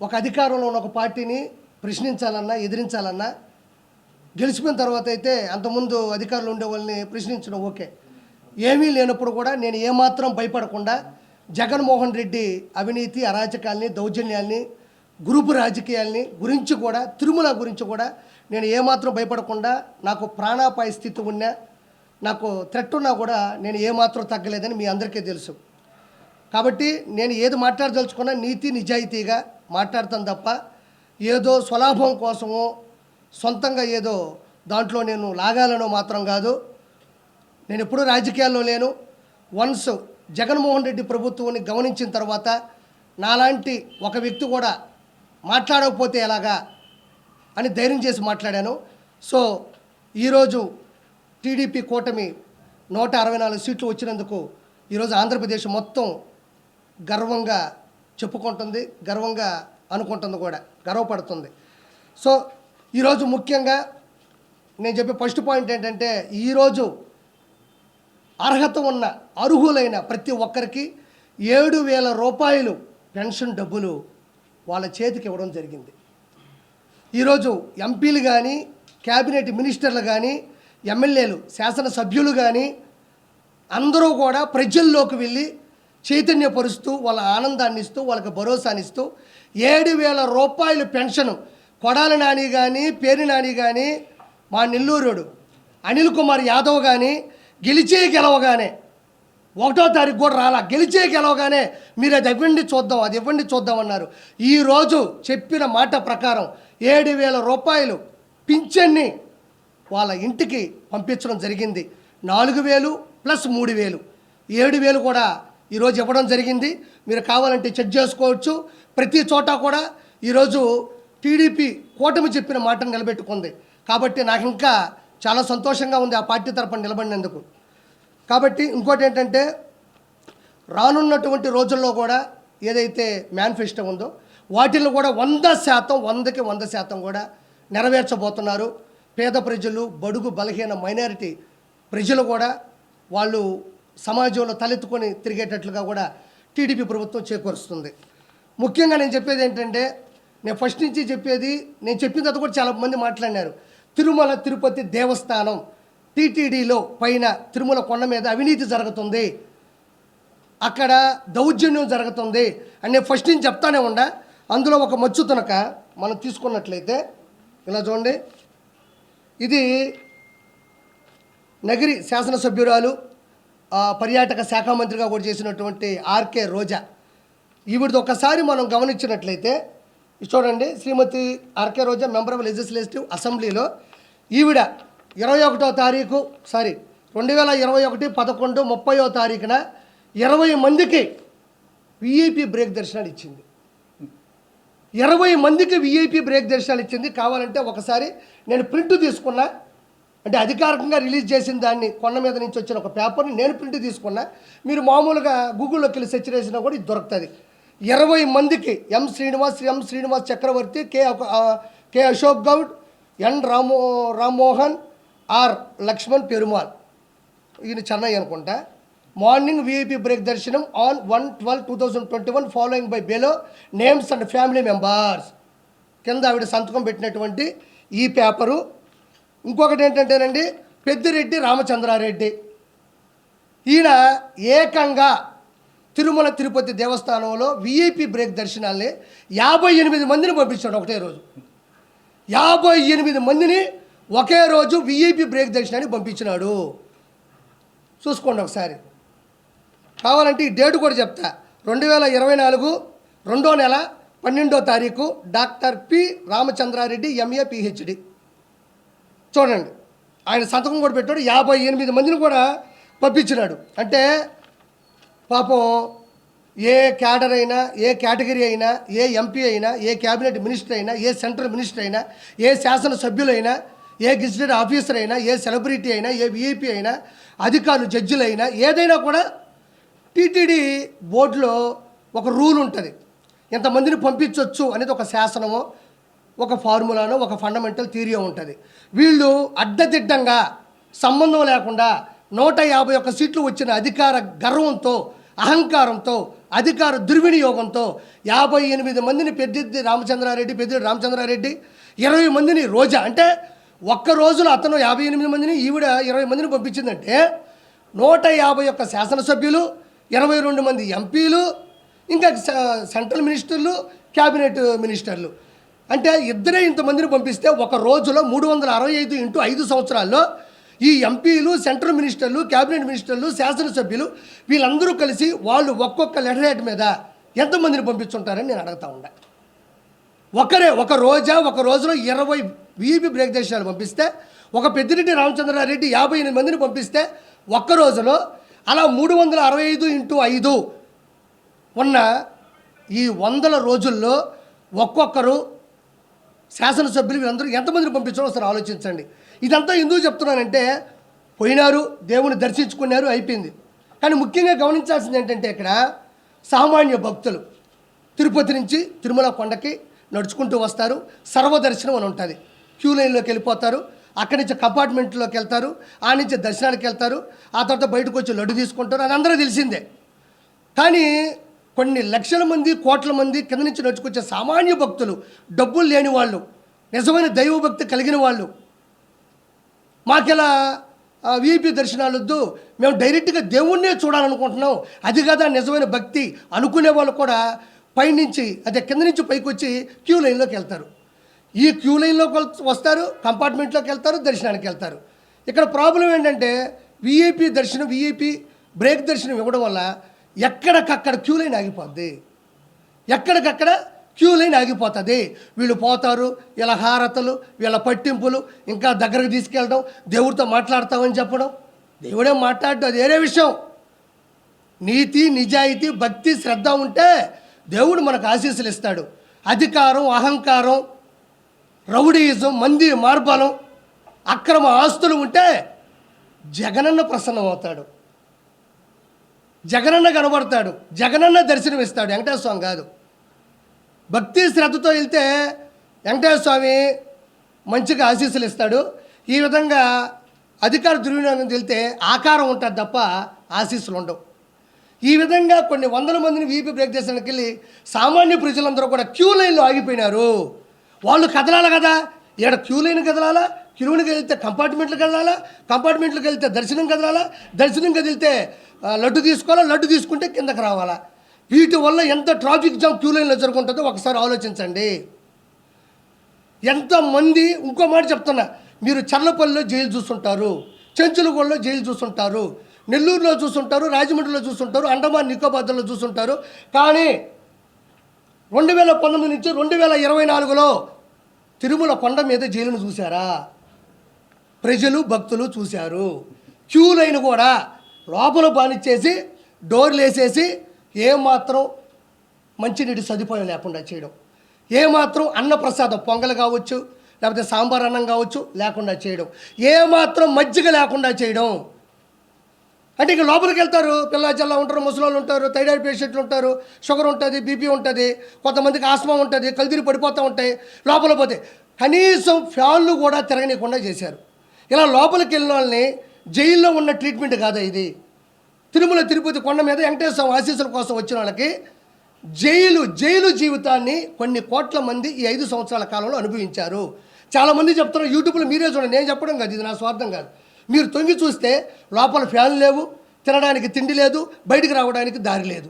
ఒక అధికారంలో ఉన్న ఒక పార్టీని ప్రశ్నించాలన్నా ఎదిరించాలన్నా గెలిచిపోయిన తర్వాత అయితే అంతకుముందు అధికారులు ఉండే వాళ్ళని ప్రశ్నించడం ఓకే. ఏమీ లేనప్పుడు కూడా నేను ఏమాత్రం భయపడకుండా జగన్మోహన్ రెడ్డి అవినీతి అరాచకాల్ని దౌర్జన్యాల్ని గ్రూపు రాజకీయాల్ని గురించి కూడా తిరుమల గురించి కూడా నేను ఏమాత్రం భయపడకుండా నాకు ప్రాణాపాయ స్థితి ఉన్నా నాకు థ్రెట్ ఉన్నా కూడా నేను ఏమాత్రం తగ్గలేదని మీ అందరికీ తెలుసు. కాబట్టి నేను ఏది మాట్లాడదలుచుకున్నా నీతి నిజాయితీగా మాట్లాడతాను తప్ప ఏదో స్వలాభం కోసమో సొంతంగా ఏదో దాంట్లో నేను లాగాలనో మాత్రం కాదు. నేను ఎప్పుడూ రాజకీయాల్లో లేను. వన్స్ జగన్మోహన్ రెడ్డి ప్రభుత్వాన్ని గమనించిన తర్వాత నాలాంటి ఒక వ్యక్తి కూడా మాట్లాడకపోతే ఎలాగా అని ధైర్యం చేసి మాట్లాడాను. సో ఈరోజు టీడీపీ కూటమి నూట అరవై నాలుగు సీట్లు వచ్చినందుకు ఈరోజు ఆంధ్రప్రదేశ్ మొత్తం గర్వంగా చెప్పుకుంటుంది గర్వంగా అనుకుంటుంది కూడా గర్వపడుతుంది. సో ఈరోజు ముఖ్యంగా నేను చెప్పే ఫస్ట్ పాయింట్ ఏంటంటే ఈరోజు అర్హత ఉన్న అర్హులైన ప్రతి ఒక్కరికి ఏడు వేల రూపాయలు పెన్షన్ డబ్బులు వాళ్ళ చేతికి ఇవ్వడం జరిగింది. ఈరోజు ఎంపీలు కానీ క్యాబినెట్ మినిస్టర్లు కానీ ఎమ్మెల్యేలు శాసనసభ్యులు కానీ అందరూ కూడా ప్రజల్లోకి వెళ్ళి చైతన్యపరుస్తూ వాళ్ళ ఆనందాన్ని ఇస్తూ వాళ్ళకి భరోసానిస్తూ ఏడు వేల రూపాయలు పెన్షన్ కొడాలి నాని కానీ పేరు నాని కానీ మా నెల్లూరుడు అనిల్ కుమార్ యాదవ్ కానీ గెలిచే గెలవగానే ఒకటో తారీఖు కూడా రాలా. గెలిచే గెలవగానే మీరు అది ఇవ్వండి చూద్దాం అది ఇవ్వండి చూద్దాం అన్నారు. ఈరోజు చెప్పిన మాట ప్రకారం ఏడు వేల రూపాయలు పింఛన్ని వాళ్ళ ఇంటికి పంపించడం జరిగింది. నాలుగు వేలు ప్లస్ మూడు వేలు. ఏడు వేలు కూడా ఈరోజు ఇవ్వడం జరిగింది. మీరు కావాలంటే చెక్ చేసుకోవచ్చు. ప్రతి చోట కూడా ఈరోజు టీడీపీ కూటమి చెప్పిన మాటను నిలబెట్టుకుంది. కాబట్టి నాకు ఇంకా చాలా సంతోషంగా ఉంది ఆ పార్టీ తరపున నిలబడినందుకు. కాబట్టి ఇంకోటి ఏంటంటే రానున్నటువంటి రోజుల్లో కూడా ఏదైతే మేనిఫెస్టో ఉందో వాటిల్లో కూడా వంద శాతం వందకి వంద శాతం కూడా నెరవేర్చబోతున్నారు. పేద ప్రజలు బడుగు బలహీన మైనారిటీ ప్రజలు కూడా వాళ్ళు సమాజంలో తలెత్తుకొని తిరిగేటట్లుగా కూడా టీడీపీ ప్రభుత్వం చేకూరుస్తుంది. ముఖ్యంగా నేను చెప్పేది ఏంటంటే నేను ఫస్ట్ నుంచి చెప్పేది నేను చెప్పిన తర్వాత కూడా చాలా మంది మాట్లాడినారు. తిరుమల తిరుపతి దేవస్థానం టీటీడీలో పైన తిరుమల కొండ మీద అవినీతి జరుగుతుంది. అక్కడ దౌర్జన్యం జరుగుతుంది అని నేను ఫస్ట్ నుంచి చెప్తానే ఉండా అందులో ఒక మచ్చు తునక మనం తీసుకున్నట్లయితే ఇలా చూడండి. ఇది నగిరి శాసనసభ్యురాలు పర్యాటక శాఖ మంత్రిగా కూడా చేసినటువంటి ఆర్కే రోజా. ఈవిడిది ఒకసారి మనం గమనించినట్లయితే చూడండి Srimathi RK Roja member of legislative అసెంబ్లీలో ఈవిడ ఇరవై ఒకటో తారీఖు సారీ రెండు వేల ఇరవై ఒకటి పదకొండు ముప్పయో తారీఖున ఇరవై మందికి విఐపి బ్రేక్ దర్శనాలు ఇచ్చింది. ఇరవై మందికి విఐపి బ్రేక్ దర్శనాలు ఇచ్చింది. కావాలంటే ఒకసారి నేను ప్రింట్ తీసుకున్నా. అంటే అధికారికంగా రిలీజ్ చేసిన దాన్ని కొండ మీద నుంచి వచ్చిన ఒక పేపర్ని నేను ప్రింట్ తీసుకున్నా. మీరు మామూలుగా గూగుల్లోకి వెళ్ళి సెర్చ్ చేసినా కూడా ఇది దొరుకుతుంది. ఇరవై మందికి ఎం శ్రీనివాస్ ఎం శ్రీనివాస్ చక్రవర్తి కే అక- కె అశోక్ గౌడ్ ఎన్ రామో రామ్మోహన్ ఆర్ లక్ష్మణ్ పెరుమాల్ ఈయన చెన్నై అనుకుంటా. మార్నింగ్ విఐపి బ్రేక్ దర్శనం on one twelve two thousand twenty one following by బేలో names and family members. కింద ఆవిడ సంతకం పెట్టినటువంటి ఈ పేపరు ఇంకొకటి ఏంటంటేనండి పెద్దిరెడ్డి రామచంద్రారెడ్డి. ఈయన ఏకంగా తిరుమల తిరుపతి దేవస్థానంలో విఐపి బ్రేక్ దర్శనాల్ని యాభై ఎనిమిది మందిని పంపించాడు ఒకటే రోజు. యాభై ఎనిమిది మందిని ఒకే రోజు విఐపి బ్రేక్ దర్శనానికి పంపించినాడు. చూసుకోండి ఒకసారి. కావాలంటే ఈ డేట్ కూడా చెప్తా. రెండు వేల ఇరవై నాలుగు రెండో నెల పన్నెండో తారీఖు doctor P Ramachandra Reddy MA PhD చూడండి. ఆయన సంతకం కూడా పెట్టాడు. యాభై ఎనిమిది మందిని కూడా పంపించినాడు. అంటే పాపం ఏ క్యాడర్ అయినా ఏ కేటగిరీ అయినా ఏ ఎంపీ అయినా ఏ క్యాబినెట్ మినిస్టర్ అయినా ఏ సెంట్రల్ మినిస్టర్ అయినా ఏ శాసనసభ్యులైనా ఏ గెజిటెడ్ ఆఫీసర్ అయినా ఏ సెలబ్రిటీ అయినా ఏ విఐపి అయినా అధికారులు జడ్జిలైనా ఏదైనా కూడా టీటీడీ బోర్డులో ఒక రూల్ ఉంటుంది. ఎంతమందిని పంపించవచ్చు అనేది ఒక శాసనమో ఒక ఫార్ములానో ఒక ఫండమెంటల్ థీరియో ఉంటుంది. వీళ్ళు అడ్డదిడ్డంగా సంబంధం లేకుండా నూట యాభై ఒక్క సీట్లు వచ్చిన అధికార గర్వంతో అహంకారంతో అధికార దుర్వినియోగంతో యాభై ఎనిమిది మందిని పెద్దిద్ది రామచంద్రారెడ్డి పెద్దిరెడ్డి రామచంద్రారెడ్డి ఇరవై మందిని రోజా. అంటే ఒక్క రోజులో అతను యాభై ఎనిమిది మందిని ఈవిడ ఇరవై మందిని పంపించిందంటే నూట యాభై ఒక్క శాసనసభ్యులు ఇరవై రెండు మంది ఎంపీలు ఇంకా సెంట్రల్ మినిస్టర్లు క్యాబినెట్ మినిస్టర్లు. అంటే ఇద్దరే ఇంతమందిని పంపిస్తే ఒక రోజులో మూడు వందల అరవై ఐదు ఇంటూ ఐదు సంవత్సరాల్లో ఈ ఎంపీలు సెంట్రల్ మినిస్టర్లు క్యాబినెట్ మినిస్టర్లు శాసనసభ్యులు వీళ్ళందరూ కలిసి వాళ్ళు ఒక్కొక్క లెటర్ హెడ్ మీద ఎంతమందిని పంపించుంటారని నేను అడుగుతా ఉండా. ఒకరే ఒక రోజా ఒక రోజులో ఇరవై వీపీ బ్రేక్ దేశాలు పంపిస్తే ఒక పెద్దిరెడ్డి రామచంద్రారెడ్డి యాభై ఎనిమిది మందిని పంపిస్తే ఒక్క రోజులో అలా మూడు వందల అరవై ఐదు ఇంటూ ఐదు ఉన్న ఈ వందల రోజుల్లో ఒక్కొక్కరు శాసనసభ్యులు వీళ్ళందరూ ఎంతమందిని పంపించారో ఒకసారి ఆలోచించండి. ఇదంతా ఎందుకు చెప్తున్నానంటే పోయినారు దేవుని దర్శించుకున్నారు అయిపోయింది. కానీ ముఖ్యంగా గమనించాల్సింది ఏంటంటే ఇక్కడ సామాన్య భక్తులు తిరుపతి నుంచి తిరుమల కొండకి నడుచుకుంటూ వస్తారు. సర్వదర్శనం అని ఉంటుంది. క్యూ లైన్లోకి వెళ్ళిపోతారు. అక్కడి నుంచి కంపార్ట్మెంట్లోకి వెళ్తారు. ఆ నుంచి దర్శనానికి వెళ్తారు. ఆ తర్వాత బయటకు వచ్చి లడ్డు తీసుకుంటారు. అది అందరూ తెలిసిందే. కానీ కొన్ని లక్షల మంది కోట్ల మంది కింద నుంచి నడుచుకొచ్చే సామాన్య భక్తులు డబ్బులు లేని వాళ్ళు నిజమైన దైవభక్తి కలిగిన వాళ్ళు. మాకెలా వీపీ దర్శనాలు వద్దు మేము డైరెక్ట్గా దేవుణ్ణే చూడాలనుకుంటున్నాం. అది కదా నిజమైన భక్తి అనుకునే వాళ్ళు కూడా పైనుంచి అదే కింద నుంచి పైకి వచ్చి క్యూ లైన్లోకి వెళ్తారు. ఈ క్యూ లైన్లోకి వస్తారు కంపార్ట్మెంట్లోకి వెళ్తారు దర్శనానికి వెళ్తారు. ఇక్కడ ప్రాబ్లం ఏంటంటే విఐపి దర్శనం విఐపి బ్రేక్ దర్శనం ఇవ్వడం వల్ల ఎక్కడికక్కడ క్యూ లైన్ ఆగిపోద్ది. ఎక్కడికక్కడ క్యూ లైన్ ఆగిపోతుంది. వీళ్ళు పోతారు వీళ్ళ హారతలు వీళ్ళ పట్టింపులు ఇంకా దగ్గరకు తీసుకెళ్ళడం దేవుడితో మాట్లాడతామని చెప్పడం. దేవుడే మాట్లాడటం అది వేరే విషయం. నీతి నిజాయితీ భక్తి శ్రద్ధ ఉంటే దేవుడు మనకు ఆశీస్సులు ఇస్తాడు. అధికారం అహంకారం రౌడీయిజం మంది మార్బలం అక్రమ ఆస్తులు ఉంటే జగనన్న ప్రసన్నమవుతాడు. జగనన్న కనబడతాడు జగనన్న దర్శనం ఇస్తాడు వెంకటేశ్వర స్వామి కాదు. భక్తి శ్రద్ధతో వెళ్తే వెంకటేశ్వర స్వామి మంచిగా ఆశీస్సులు ఇస్తాడు. ఈ విధంగా అధికార దుర్వినియోగం తెలితే ఆకారం ఉంటుంది తప్ప ఆశీస్సులు ఉండవు. ఈ విధంగా కొన్ని వందల మందిని వీపీ బ్రేక్ చేసడానికి వెళ్ళి సామాన్య ప్రజలందరూ కూడా క్యూ లైన్లో ఆగిపోయినారు. వాళ్ళు కదలాలి కదా? ఇక్కడ క్యూ లైన్ కదలాలా? క్యూలోకి వెళ్తే కంపార్ట్మెంట్లకు వెళ్ళాలా? కంపార్ట్మెంట్లకు వెళ్తే దర్శనం కదలాలా దర్శనం కదిలితే లడ్డు తీసుకోవాలా? లడ్డు తీసుకుంటే కిందకి రావాలా? వీటి వల్ల ఎంత ట్రాఫిక్ జామ్ క్యూ లైన్లో జరుగుంటుందో ఒకసారి ఆలోచించండి. ఎంతమంది ఇంకో మాట చెప్తున్నా మీరు చర్లపల్లిలో జైలు చూస్తుంటారు చెంచులగూడలో జైలు చూస్తుంటారు నెల్లూరులో చూస్తుంటారు రాజమండ్రిలో చూస్తుంటారు అండమాన్ నికోబాద్లో చూస్తుంటారు కానీ రెండు వేల పంతొమ్మిది నుంచి రెండు వేల ఇరవై నాలుగులో తిరుమల కొండ మీద జైలును చూశారా? ప్రజలు భక్తులు చూశారు. క్యూ లైన్ కూడా లోపల బానిచ్చేసి డోర్లు వేసేసి ఏమాత్రం మంచినీటి సదుపాయం లేకుండా చేయడం. ఏమాత్రం అన్నప్రసాదం పొంగలు కావచ్చు లేకపోతే సాంబార్ అన్నం కావచ్చు లేకుండా చేయడం. ఏమాత్రం మజ్జిగ లేకుండా చేయడం. అంటే ఇక లోపలికి వెళ్తారు పిల్లల్లా ఉంటారు ముసలోళ్ళు ఉంటారు థైరాయిడ్ పేషెంట్లు ఉంటారు షుగర్ ఉంటుంది బీపీ ఉంటుంది కొంతమందికి ఆస్మా ఉంటుంది కల్తీరి పడిపోతూ ఉంటాయి లోపల పోతే కనీసం ఫ్యాన్లు కూడా తిరగనీయకుండా చేశారు. ఇలా లోపలికి వెళ్ళిన వాళ్ళని జైల్లో ఉన్న ట్రీట్మెంట్ కాదా ఇది. తిరుమల తిరుపతి కొండ మీద వెంకటేశ్వర స్వామి ఆశీస్సుల కోసం వచ్చిన వాళ్ళకి జైలు జైలు జీవితాన్ని కొన్ని కోట్ల మంది ఈ ఐదు సంవత్సరాల కాలంలో అనుభవించారు. చాలామంది చెప్తున్నారు యూట్యూబ్లో మీరే చూడండి నేను చెప్పడం కాదు ఇది నా స్వార్థం కాదు. మీరు తొంగి చూస్తే లోపల ఫ్యాన్ లేవు తినడానికి తిండి లేదు బయటికి రావడానికి దారి లేదు.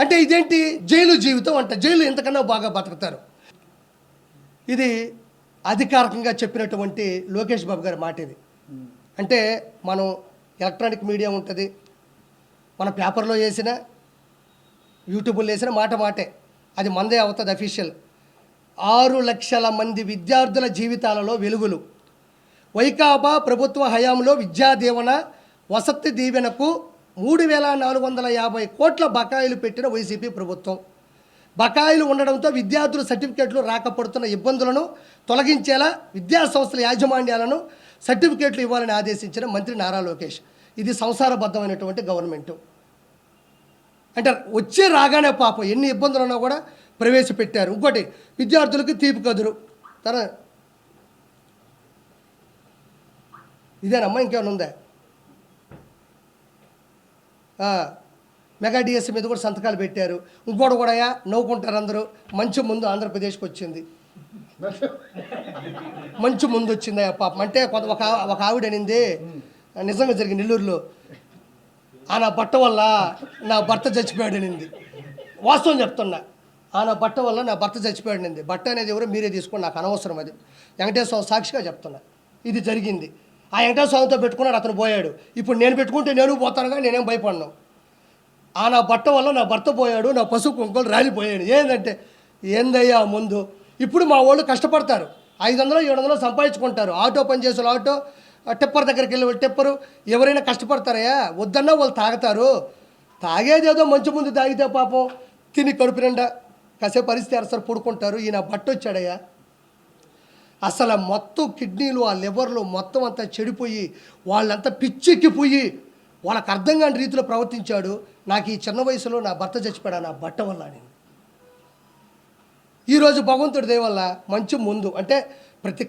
అంటే ఇదేంటి? జైలు జీవితం అంట జైలు ఎంతకన్నా బాగా బతుకుతారు. ఇది అధికారికంగా చెప్పినటువంటి లోకేష్ బాబు గారి మాట ఇది. అంటే మనం ఎలక్ట్రానిక్ మీడియా ఉంటుంది. మన పేపర్లో వేసిన యూట్యూబ్లో వేసిన మాట మాటే. అది మందే అవుతుంది అఫీషియల్. ఆరు లక్షల మంది విద్యార్థుల జీవితాలలో వెలుగులు. వైకాపా ప్రభుత్వ హయాంలో విద్యా దీవెన వసతి దీవెనకు మూడు వేల నాలుగు వందల యాభై కోట్ల బకాయిలు పెట్టిన వైసీపీ ప్రభుత్వం. బకాయిలు ఉండడంతో విద్యార్థుల సర్టిఫికేట్లు రాకపడుతున్న ఇబ్బందులను తొలగించేలా విద్యా సంస్థల యాజమాన్యాలను సర్టిఫికేట్లు ఇవ్వాలని ఆదేశించిన మంత్రి నారా లోకేష్. ఇది సంసారబద్ధమైనటువంటి గవర్నమెంటు. అంటే వచ్చే రాగానే పాపం ఎన్ని ఇబ్బందులు ఉన్నా కూడా ప్రవేశపెట్టారు. ఇంకోటి విద్యార్థులకు తీపి కదురు. తన ఇదేనమ్మా ఇంకేమైనా ఉందా? మెగా డిఎస్సి మీద కూడా సంతకాలు పెట్టారు. ఇంకోటి కూడా నవ్వుకుంటారు అందరూ. మంచి ముందు ఆంధ్రప్రదేశ్కి వచ్చింది. మంచి ముందు వచ్చింది ఆ పాపం. అంటే కొంత ఒక ఒక ఆవిడ అనింది నిజంగా జరిగింది నెల్లూరులో. ఆ నా బట్ట వల్ల నా భర్త చచ్చిపోయాడు అనింది. వాస్తవం చెప్తున్నా. ఆ నా బట్ట వల్ల నా భర్త చచ్చిపోయాడు అనింది. బట్ట అనేది ఎవరో మీరే తీసుకోండి నాకు అనవసరం అది. వెంకటేశ్వర సాక్షిగా చెప్తున్నా. ఇది జరిగింది. ఆ వెంకటేశ్వరంతో పెట్టుకున్నాడు అతను పోయాడు. ఇప్పుడు నేను పెట్టుకుంటే నేను పోతానుగా నేనేం భయపడను. ఆ నా బట్ట వల్ల నా భర్త పోయాడు నా పశువు కుంకులు రాలిపోయాడు ఏంటంటే ఏందయ్యా ముందు? ఇప్పుడు మా వాళ్ళు కష్టపడతారు. ఐదు వందలు ఏడు వందలు సంపాదించుకుంటారు. ఆటో పనిచేసే ఆటో టెప్పర్ టిప్పర్ దగ్గరికి వెళ్ళి వాళ్ళు టిప్పరు. ఎవరైనా కష్టపడతారయ్యా? వద్దన్నా వాళ్ళు తాగుతారు. తాగేదేదో మంచి ముందు తాగితే పాపం తిని కడుపు నిండా కాసేపు పరిస్థితి అరసరు పడుకుంటారు. ఈయన బట్ట వచ్చాడయ్యా. అసలు మొత్తం కిడ్నీలు ఆ లివర్లు మొత్తం అంతా చెడిపోయి వాళ్ళంతా పిచ్చెక్కిపోయి వాళ్ళకి అర్థం కాని రీతిలో ప్రవర్తించాడు. నాకు ఈ చిన్న వయసులో నా భర్త చచ్చిపోయాడు నా బట్ట వల్ల నేను. ఈరోజు భగవంతుడి దయ వల్ల మంచి ముందు. అంటే